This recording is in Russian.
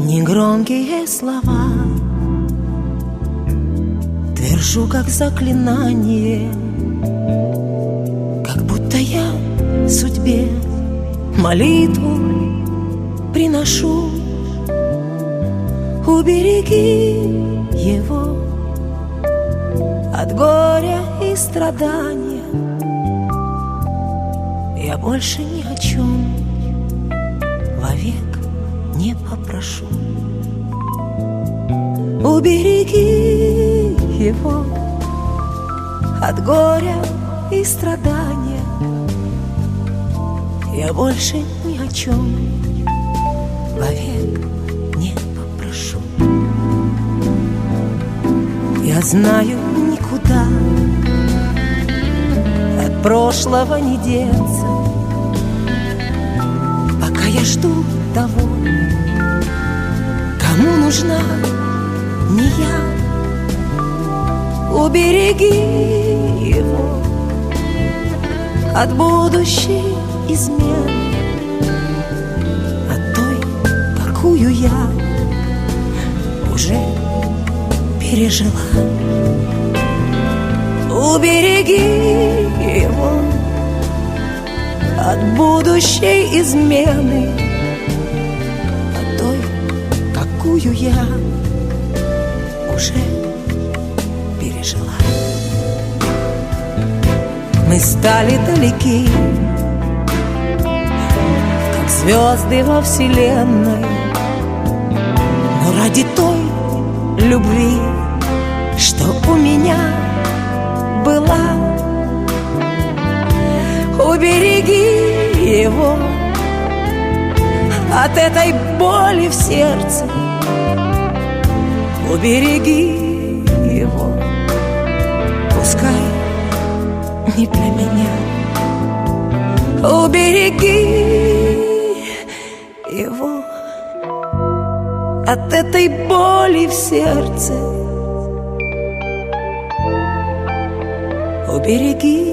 Громкие слова. Твержу, как заклинание. Как будто я судьбе Молитву приношу. Убереги его От горя и страдания. Я больше ни о чем Вовек не попрошу. Убереги его от горя и страдания. Я больше ни о чем вовек не попрошу. Я знаю никуда от прошлого не деться я жду того, кому нужна не я? Убереги его от будущей измены. От той, какую я уже пережила. Убереги его от будущей измены От той, какую я уже пережила. Мы стали далеки, как звезды во вселенной, но ради той любви, что у меня его от этой боли в сердце убереги его, пускай не для меня. Убереги его от этой боли в сердце. Убереги